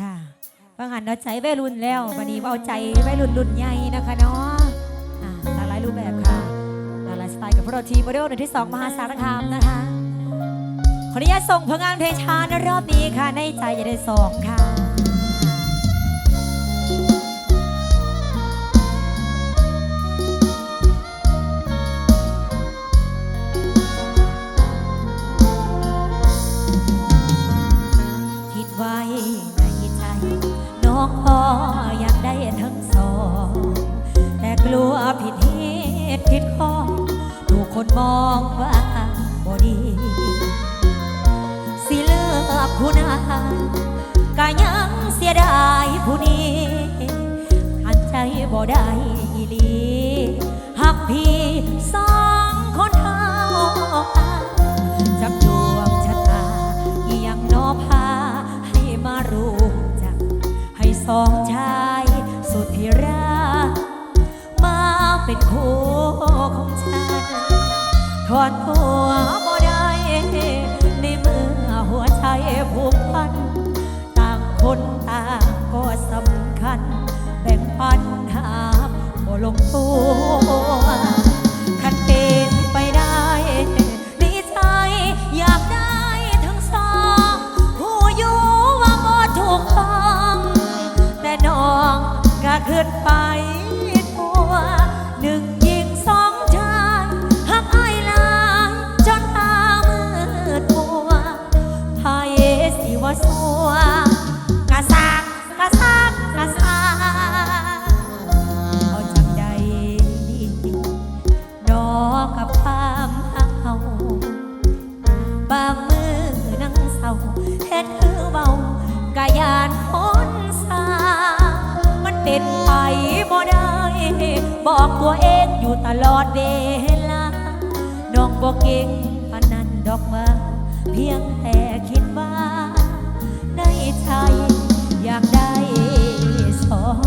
ค่ะบางหันเราใจวัยรุ่นแล้ววันนี้เอาใจวัยรุ่นรุ่นใหญ่นะคะเนาะอ่าหลากหลายรูปแบบค่ะหลากหลายสไตล์กับพวกเราทีมโมเดลหนึ่งที่สองมหาสารคามนะคะขออนุญาตส่งผลงานเพลงช้าในรอบนี้ค่ะ ในใจจะได้สองค่ะ ของว่าบ่ดี สิเลิกผู้นั้นก็ยังเสียดายผู้นี้ขันใจบ่ได้อีลีหักพี่สองคนเท่ากัน ถอนตัวบ่ได้ในเมื่อหัวใจผูกพัน ต่างคนต่างก็สำคัญ แบ่งปันหาบ่ลงตัวคันเป็นไปได้ดีใจอยากได้ทั้งสองผู้อยู่ว่าบ่ถูกต้อง แต่น้องก็ขึ้นไป ตัวเองอยู่ตลอดเวลา น้องบอกเก่งปานนั้นดอกว่าเพียงแต่คิดว่า ในใจอยากได้สอง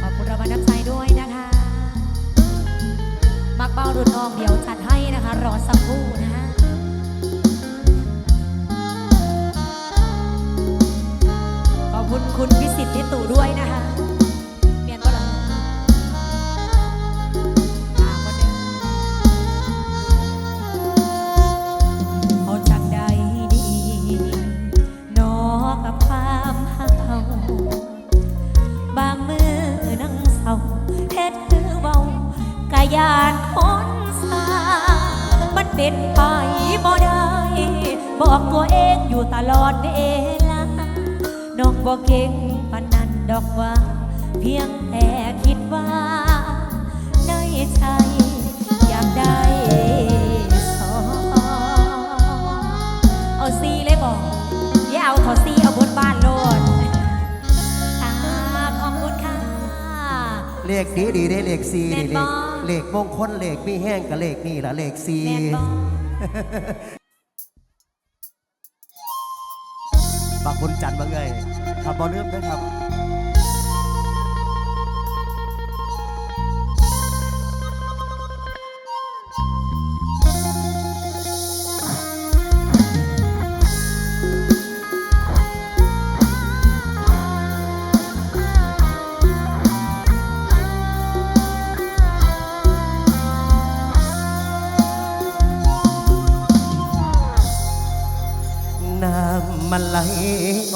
ขอบคุณรางวัลน้ำใจด้วยนะคะ มักเบ้ารุ่นน้องเดี๋ยวจัดให้นะคะ รอสักครู่นะฮะขอบคุณคุณพิสิทธิ์ทิตู่ด้วยนะคะ ลอดเวลาน้องบอกเก่งปานนั้นดอกว่า เพียงแต่คิดว่าในใจอยากได้สองเอาซีเลยบอกอย่าเอาทอซีเอาบนบ้านโลดค่ะขอบคุณค่ะ เลขดีดีได้เลขสี่แม่นี่นเลบ่ขเลขมงคลเลขมีแห้งกับเลขนี่ละเลขสี่ แม่นบ บางคนจันบ้างเลยขับบอลเรื่อมด้วยครับ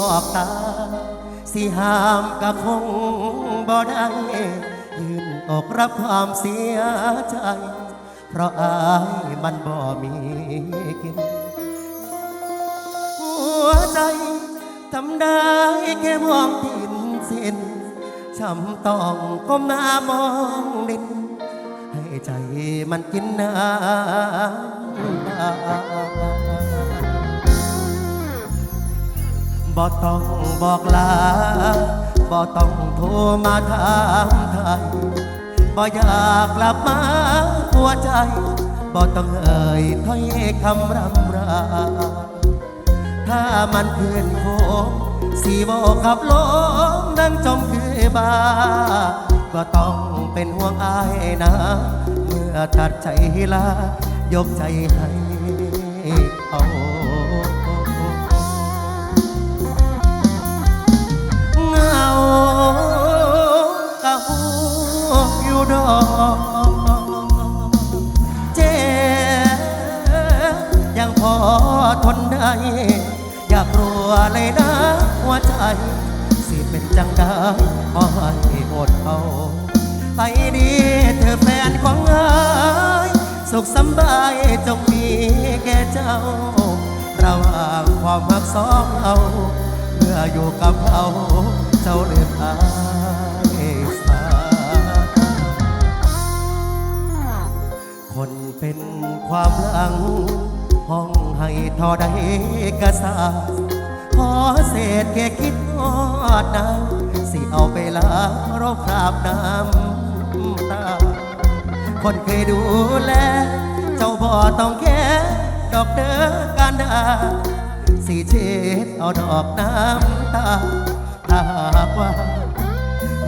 ออกตา สิหามก็คงบ่ได้ยืนอกรับความเสียใจ เพราะอายมันบ่มีกิน หัวใจทำได้แค่มองผินสิ้นช้ำต้องก้มหน้ามองดิน ให้ใจมันกินน้ำตา บ่ต้องบอกลาบ่ต้องโทรมาถามไทยบ่อยากกลับมาหัวใจบ่ต้องเอ่ยถ้อยคำรำรา ถ้ามันเพื่อนโคงสีบอกขับลมนั่งจมคือบา ก็ต้องเป็นห่วงอายนะ เมื่อตัดใจลายกใจให้ กะหูอยู่ดอเจ็บยังพอทนได้ อยากรัวเลยนะหัวใจ สิเป็นจังได้ขอให้หมดเอาไปดีเธอแฟนของเอยสุขสบายจงมีแก่เจ้าระหว่างความรักสองเอา มื่ออยู่กับเขาเจ้าเลือกอายสาคนเป็นความหลัง ห้องให้ทอได้กระสาขอเศษแค่คิดอดนะสิเอาไปล้างรบคราบน้ำตา คนเคยดูแล เจ้าบ่ต้องแค่ดอกเด้อการดา สิเช็ดเอาดอกน้ำตาถ้าหากว่า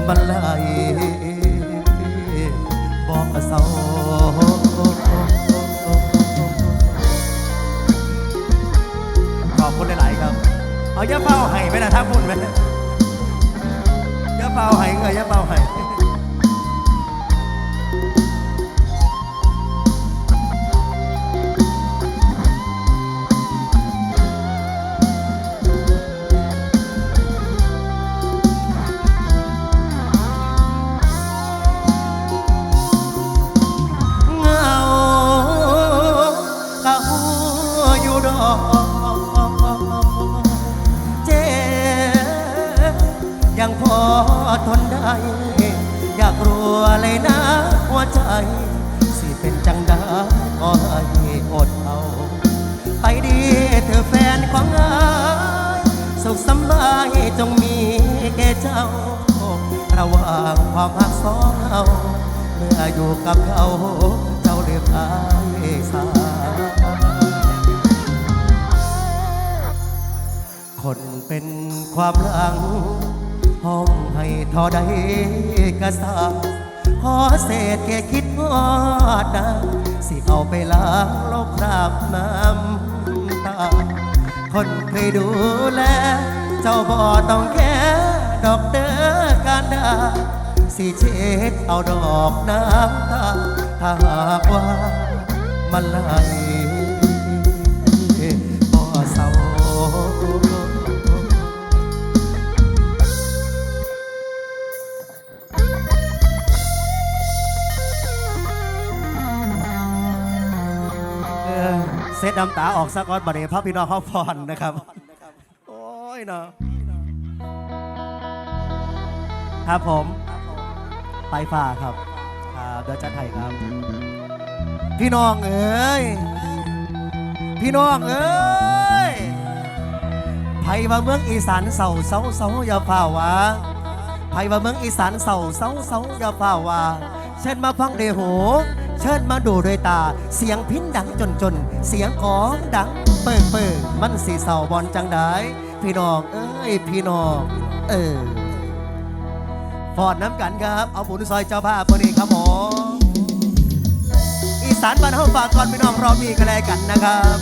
มันไหลบอกเศร้าขอบคุณหลาย ๆ ครับ เอาย่าเฝ้าให้ไหมนะถ้าพูดไหมย่าเฝ้าให้เงยย่าเฝ้าให้ ทนได้ อยากรู้เลยนะหัวใจ สิเป็นจังได้ก็ให้อดเอา ไปดีเธอแฟนของอายสุขสบายจงมีแก่เจ้า ระหว่างความหักสองเราเมื่ออยู่กับเขาเจ้าเลือกอายสาคนเป็นความหลัง ห้องให้ทอได้กระสาขอเศษแค่คิดฮอดนะสิเอาไปล้างลบคราบน้ำตา คนเคยดูแล เจ้าบ่ต้องแค่ดอกเด้อการดาสิเช็ดเอาดอกน้ำตา ถ้าหากว่ามันไหล เซตน้ำตาออกสักก้อนบัดนี้พระพี่น้องเขาพรนะครับ โอ้ยเนาะครับผม ไปฝ่าครับ ครับเดี๋ยวจัดให้ครับ พี่น้องเอ้ย พี่น้องเอ้ยไผว่าเมืองอีสานเศร้าเศร้าเศร้าอย่าฝ่าวาไผว่าเมืองอีสานเศร้าเศร้าเศร้าอย่าฝ่าวาเชิญมาฟังเดโหเชิญมาดูด้วยตา เสียงพินดังจนจน เสียงของดังเปิงเปิงมันสีเสาบอลจังได้พี่น้องเอ้ยพี่น้องเออฟอดน้ำกันครับ เอาบุญซอยเจ้าภาพคนนี้ครับผมอีสานบ้านเฮาฝากก่อนพี่น้องรอมีกันเลกันนะครับ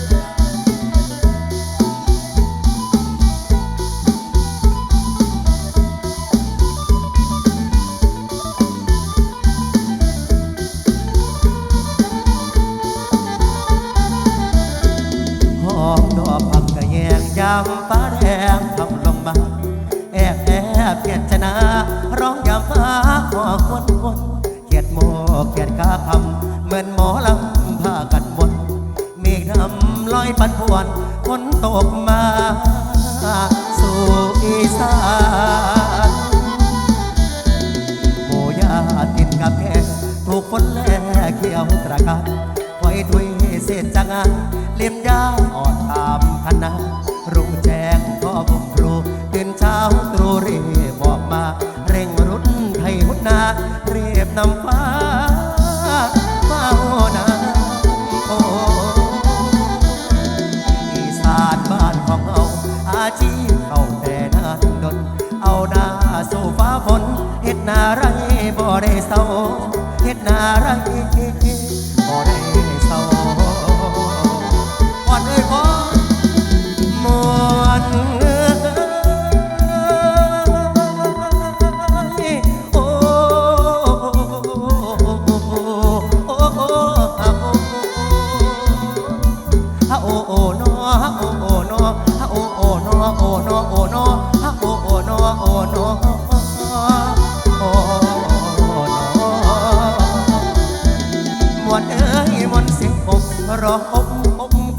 ำฟ้าแดงทำลงมาแอบแอบเกียดชนะ ร้องยามฟ้าขอคนคนเกียดโมเกียดกาพำเหมือนหมอลำพากันวนเมฆดำลอยปันพวน ดไทยหุดนาเรียบนำฟ้าเฝ้านาโออีสานบ้านของเราอาชีพเขาแต่นานดน เอาหน้าสู่ฟ้าฝนเฮ็ดนาไรบ่ได้เศร้าเฮ็ดนาไร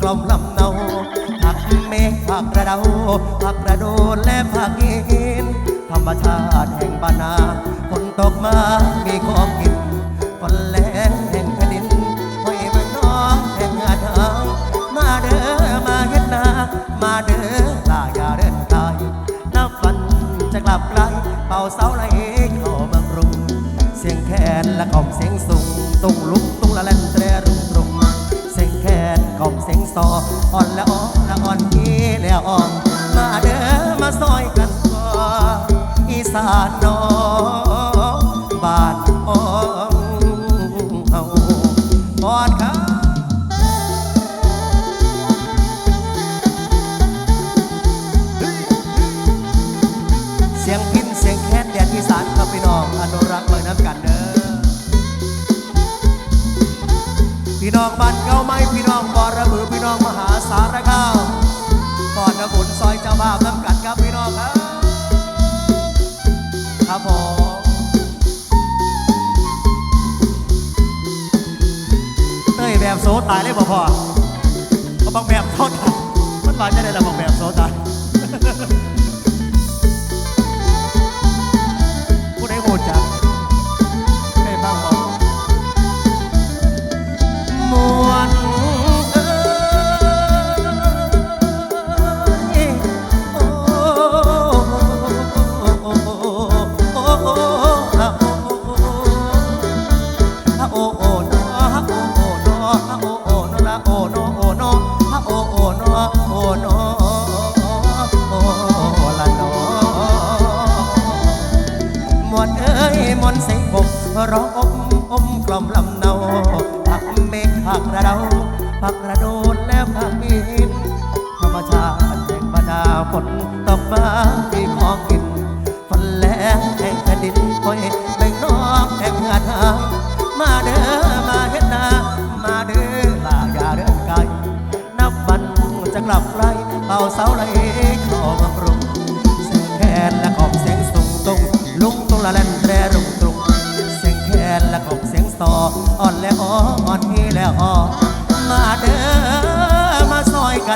กลมลำเนาผักกระเดาผักกระโดนและผักอินธรรมชาติแห่งบ้านนาฝนตกมามีของกินฝนแรงแห่งแผ่นดินห้อยเมืองน้องแห่งงานหางมาเด้อมาเฮ็ดนา มาเด้อลาอย่าเดินไกลนับวันจะกลับไกลเป่าเสาไหลเข้าเมืองกรุงเสียงแคนและกล่อมเสียงสูงตุ้งลุกตุ้่ออ่อนและอ่อนและอ่อนพี่แล้วอ่อนมาเด้อมาซอยกันก่อนอีสาน น้องบ้านเงาไม้พี่น้องบอระบือพี่น้องมหาสารคามก่อนนะบุญซอยเจ้าภาพน้ำกัดครับพี่น้องครับครับผมเต้ยแบบโซตายเลยบ่พอเขาบอกแบบโซตายมันมาจะได้ละบอกแบบโซตาย อมกล่อมลำเนาผักเมฆผักระเดาผักระโดนและผักมีนธรรมชาติแห่งบรรดาฝนตกมาที่ของกินฝนแรงแห่งแผ่นดินคอย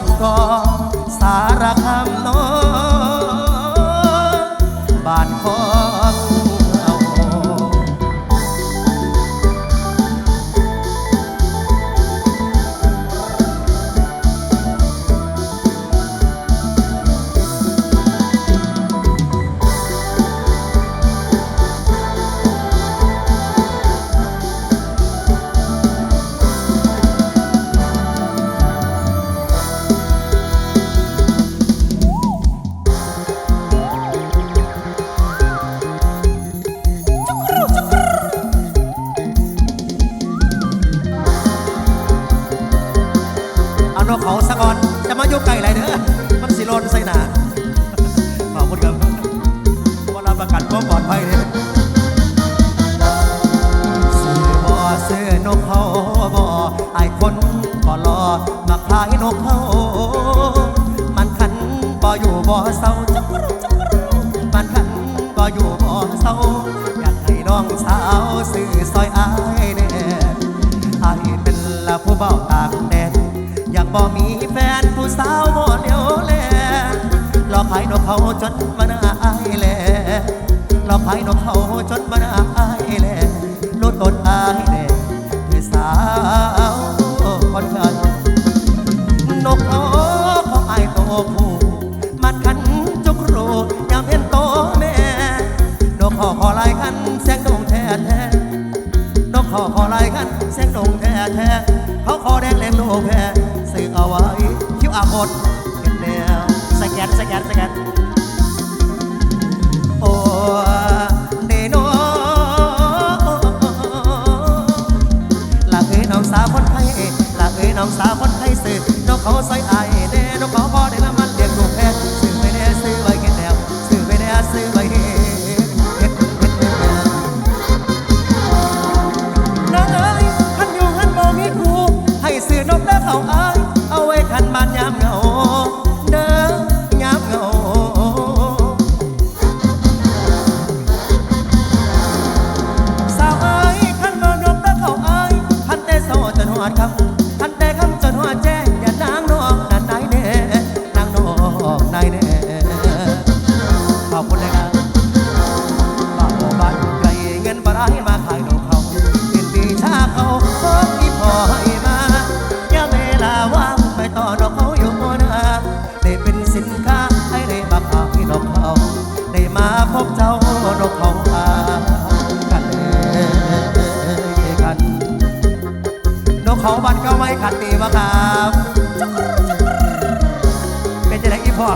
ซอยกันก่อสารคำน้องบ้านของายนกเขามันขันบ่อยู่บ่เศร้าจักรจักรมันขันบ่อยู่บ่เศร้าอยากให้น้องสาวซื้อซอยอายแน่อายเป็นละผู้เบาตางแดนอยากบ่มีแฟนผู้สาวบ่เดียวแลหลอกขายนกเขาจนมาหน้าอายแลหลอกขายนกเขาจนมานาอาย ดเห็นแนวสแกนสแกนสแกน เขาบันก็ไม่ขัดตีมาครับ เป็นจะได้อีพอ